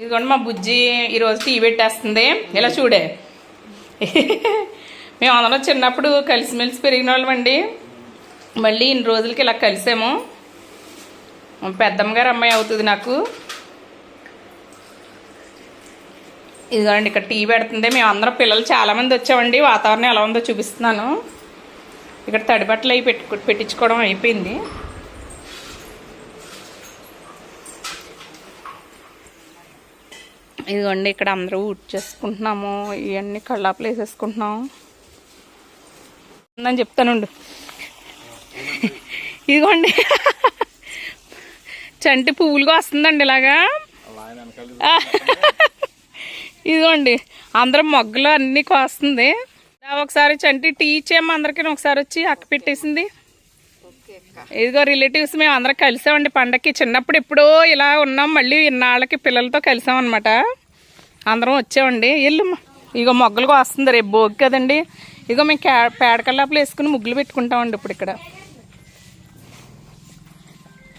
ఇదిగోండి మా బుజ్జి ఈరోజు టీ పెట్టేస్తుంది. ఇలా చూడే. మేము అందరం చిన్నప్పుడు కలిసిమెలిసి పెరిగిన వాళ్ళమండి మళ్ళీ ఇన్ని రోజులకి ఇలా కలిసాము. పెద్దమ్మ గారు అమ్మాయి అవుతుంది నాకు. ఇదిగోండి ఇక్కడ టీ పెడుతుంది. మేము అందరం పిల్లలు చాలామంది వచ్చామండి. వాతావరణం ఎలా ఉందో చూపిస్తున్నాను. ఇక్కడ తడిబట్టలు అవి పెట్టు పెట్టించుకోవడం అయిపోయింది. ఇదిగోండి ఇక్కడ అందరూ ఊట్ చేసుకుంటున్నాము ఇవన్నీ కళ్ళాపులు వేసేసుకుంటున్నాం అని చెప్తానుండు ఇదిగోండి. చంటి పువ్వులుగా వస్తుందండి ఇలాగా. ఇదిగోండి అందరం మొగ్గలు అన్నీ కోస్తుంది. ఒకసారి చంటి టీ ఇచ్చేమో అందరికీ ఒకసారి వచ్చి అక్క పెట్టేసింది. ఇదిగో రిలేటివ్స్ మేము అందరం కలిసామండి పండక్కి. చిన్నప్పుడు ఎప్పుడో ఇలా ఉన్నాం మళ్ళీ ఇన్నాళ్ళకి పిల్లలతో కలిసాం అనమాట అందరం వచ్చామండి. ఎల్లుమ్మ. ఇగో మొగ్గలు వస్తుంది రేపు భోగి కదండి. ఇగో మేము కే పేడకల్లాపులు వేసుకుని ముగ్గులు పెట్టుకుంటామండి ఇప్పుడు ఇక్కడ.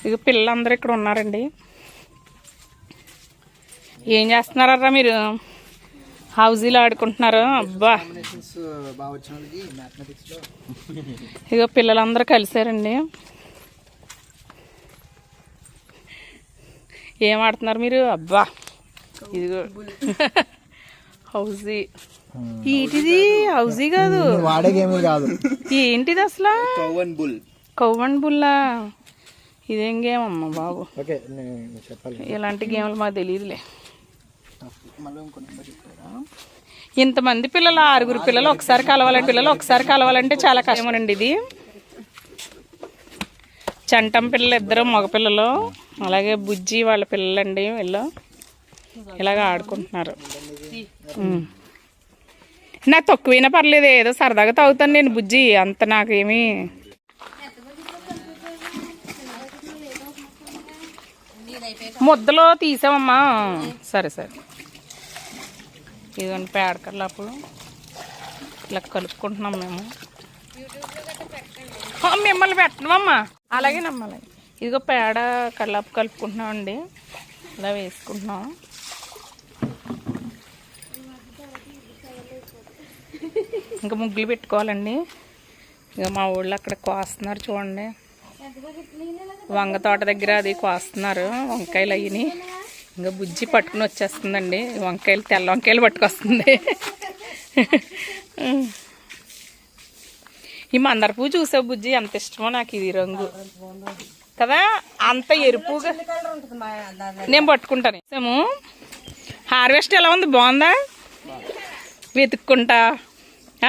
ఇగో పిల్లలందరూ ఇక్కడ ఉన్నారండి. ఏం చేస్తున్నారా మీరు? హౌజీలో ఆడుకుంటున్నారు? అబ్బా. ఇగో పిల్లలందరూ కలిసారండి. ఏం ఆడుతున్నారు మీరు? అబ్బా. ఇదిగో హౌజీ ఏంటిది హౌజీ కాదు వాడే గేమ్ కాదు ఏంటిది అసలు కౌవన్ బుల్ బుల్లా ఇదేం గేమ్ అమ్మ బాబు ఓకే నేను చెప్పాలి ఇలాంటి గేమ్లు మాకు తెలియదులే ఇంతమంది పిల్లలు ఆరుగురు పిల్లలు ఒకసారి కలవాలంటే పిల్లలు ఒకసారి కలవాలంటే చాలా కష్టమేనండి ఇది. చంటం పిల్లలు ఇద్దరు మగపిల్లలు అలాగే బుజ్జి వాళ్ళ పిల్లలండి వీళ్ళు. ఇలాగ ఆడుకుంటున్నారు. నాకు తక్కువైనా పర్లేదు ఏదో సరదాగా తాగుతాను నేను బుజ్జి అంత నాకేమీ ముద్దలో తీసామమ్మా. సరే సరే. ఇదిగోండి పేడ అప్పుడు. ఇలా కలుపుకుంటున్నాం మేము. మిమ్మల్ని పెట్టమమ్మా అలాగే. నమ్మాలి ఇదిగో పేడ కల్లాపు కలుపుకుంటున్నామండి. ఇలా వేసుకుంటున్నాం. ఇంకా ముగ్గులు పెట్టుకోవాలండి. ఇక మా ఊళ్ళో అక్కడ కోస్తున్నారు చూడండి. వంగ తోట దగ్గర అది కోస్తున్నారు. వంకాయలు అయ్యి ఇంకా బుజ్జి పట్టుకుని వచ్చేస్తుందండి. వంకాయలు తెల్ల వంకాయలు పట్టుకొస్తుంది. ఈ మందార పువ్వు చూసావు బుజ్జి? ఎంత ఇష్టమో నాకు ఇది రంగు. కదా? అంత ఎరుపుగా. నేను పట్టుకుంటాను. సేము హార్వెస్ట్ ఎలా ఉంది? బాగుందా? వెతుక్కుంటా.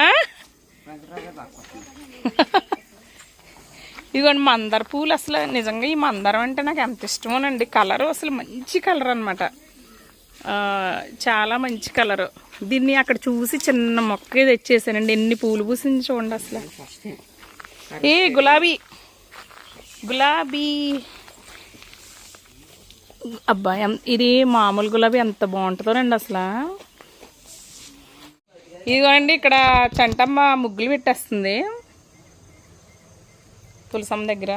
ఇదిగోండి మందార పూలు అసలు నిజంగా ఈ మందారం అంటే నాకు ఎంత ఇష్టమోనండి. కలరు అసలు మంచి కలర్ అనమాట చాలా మంచి కలరు. దీన్ని అక్కడ చూసి చిన్న మొక్క తెచ్చేసానండి. ఎన్ని పూలు పూసింది చూడండి అసలు. ఏ గులాబీ. గులాబీ. అబ్బా ఇది మామూలు గులాబీ ఎంత బాగుంటుందోనండి అసలు. ఇదిగోండి ఇక్కడ చంటమ్మ ముగ్గులు పెట్టేస్తుంది. తులసమ్మ దగ్గర.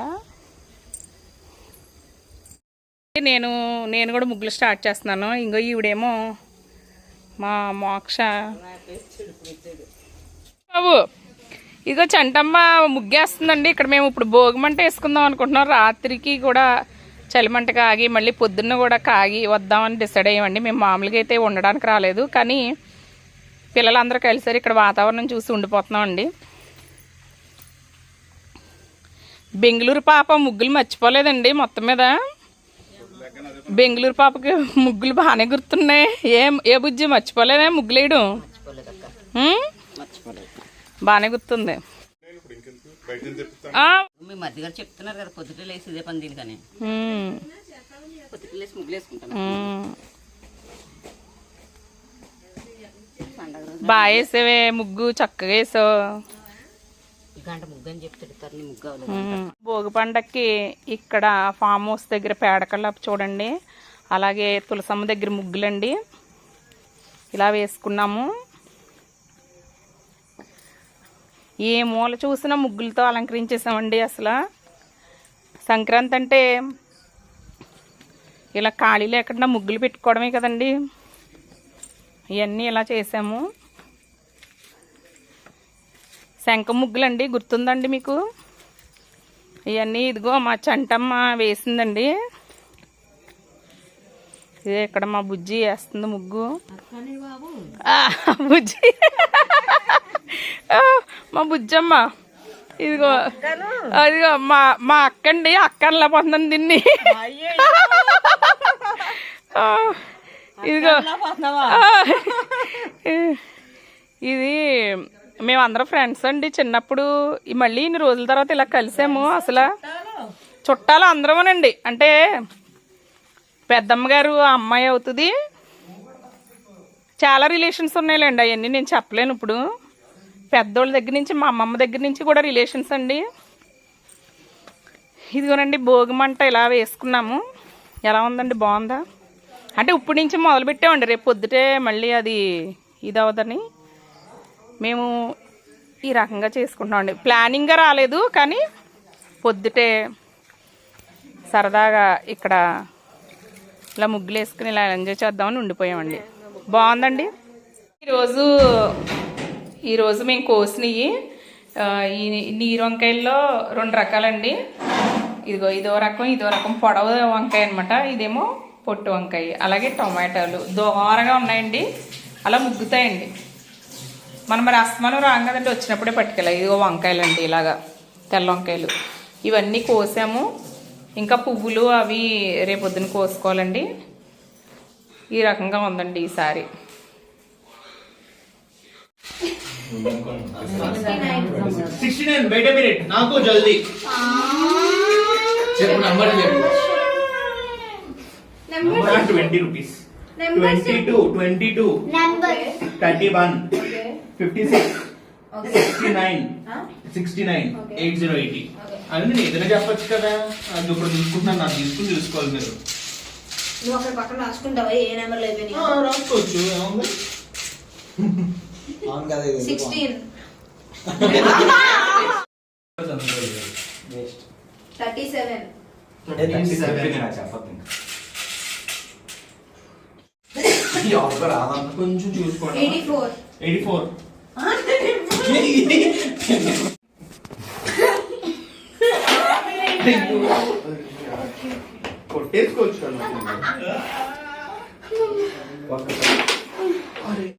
నేను నేను కూడా ముగ్గులు స్టార్ట్ చేస్తున్నాను. ఇంకో ఈవిడేమో మా మోక్ష. బాబు ఇదిగో చంటమ్మ ముగ్గేస్తుందండి. ఇక్కడ మేము ఇప్పుడు భోగిమంట వేసుకుందాం అనుకుంటున్నాం. రాత్రికి కూడా చలిమంట కాగి మళ్ళీ పొద్దున్న కూడా కాగి వద్దామని డిసైడ్ అయ్యామండి. మేము మామూలుగా అయితే ఉండడానికి రాలేదు. కానీ పిల్లలందరూ కలిసారు. ఇక్కడ వాతావరణం చూసి ఉండిపోతున్నాం అండి. బెంగళూరు పాప ముగ్గులు మర్చిపోలేదండి మొత్తం మీద. బెంగళూరు పాపకి ముగ్గులు బాగానే గుర్తున్నాయి. ఏ ఏ బుజ్జి మర్చిపోలేదే ముగ్గులు వేయడం ఉం? బాగానే గుర్తుంది. మీ మధ్య చెప్తున్నారు కదా పొద్దుట లేసి ఇదే పని దీనికని. ఉం, పొద్దుట లేసి ముగ్గులు వేసుకుంటాను బాగా వేసేవే ముగ్గు చక్కగా వేసావు గంట ముగ్గు అని ముగ్గు. భోగి పండక్కి ఇక్కడ ఫామ్ హౌస్ దగ్గర పేడకల్లాపు చూడండి. అలాగే తులసమ్మ దగ్గర ముగ్గులండి. ఇలా వేసుకున్నాము. ఏ మూల చూసినా ముగ్గులతో అలంకరించేసామండి అసలు. సంక్రాంతి అంటే ఇలా ఖాళీ లేకుండా ముగ్గులు పెట్టుకోవడమే కదండి. ఇవన్నీ ఇలా చేసాము. శంఖ ముగ్గులండి గుర్తుందండి మీకు? ఇవన్నీ ఇదిగో మా చంటమ్మ వేసిందండి. ఇదే ఇక్కడ మా బుజ్జి వేస్తుంది ముగ్గు. బుజ్జి. మా బుజ్జమ్మ. ఇదిగో అదిగో మా మా అక్కండి అక్క అనలేకపోతున్నాను దీన్ని. ఇదిగో. ఇది మేమందరం ఫ్రెండ్స్ అండి చిన్నప్పుడు. మళ్ళీ ఇన్ని రోజుల తర్వాత ఇలా కలిసాము అసలు. చుట్టాలు. అందరమనండి. అంటే పెద్దమ్మ గారు అమ్మాయి అవుతుంది. చాలా రిలేషన్స్ ఉన్నాయిలేండి. అవన్నీ నేను చెప్పలేను ఇప్పుడు. పెద్దోళ్ళ దగ్గర నుంచి మా అమ్మమ్మ దగ్గర నుంచి కూడా రిలేషన్స్ అండి. ఇదిగోనండి భోగి మంట ఇలా వేసుకున్నాము. ఎలా ఉందండి? బాగుందా? అంటే ఇప్పుడు నుంచి మొదలు పెట్టామండి రేపు పొద్దుటే మళ్ళీ అది ఇది అవదని మేము ఈ రకంగా చేసుకుంటామండి ప్లానింగ్గా రాలేదు కానీ పొద్దుటే సరదాగా ఇక్కడ ఇలా ముగ్గులు వేసుకుని ఇలా ఎంజాయ్ చేద్దామని ఉండిపోయామండి. బాగుందండి? ఈరోజు ఈరోజు మేము కోసినవి ఈ నీరు వంకాయల్లో రెండు రకాలండి. ఇదిగో ఇదో రకం ఇదో రకం పొడవ వంకాయ అనమాట ఇదేమో పొట్టు వంకాయ అలాగే టొమాటోలు దోరగా ఉన్నాయండి. అలా ముగ్గుతాయండి. మనం మరి అస్తమానం రాం కదండి వచ్చినప్పుడే పట్టుకెళ్ళాలి. ఇదిగో వంకాయలండి ఇలాగా తెల్ల వంకాయలు. ఇవన్నీ కోసాము. ఇంకా పువ్వులు అవి రేపొద్దున కోసుకోవాలండి. ఈ రకంగా ఉందండి ఈసారి నాకు జల్దీ. చెప్పు. నంబర్ చెప్పు twenty rupees twenty two twenty two thirty one fifty six sixty nine sixty nine eight zero eighty అది నేను ఎదురు చెప్పొచ్చు కదా? అది ఇప్పుడు తీసుకుంటున్నాను నాకు తీసుకుని చూసుకోవాలి మీరు. నువ్వు అక్కడ పక్కన రాసుకుంటావా? ఏ నెంబర్లు అయిపోయినాయి ఆ, రాసుకోవచ్చు. ఏముంది? అవును కదా ఇది సిక్స్టీన్ థర్టీ సెవెన్ కొంచెం చూసుకోండి ఎయిటీ ఫోర్ ఎయిటీ ఫోర్ కొట్టేసుకోవచ్చు కదా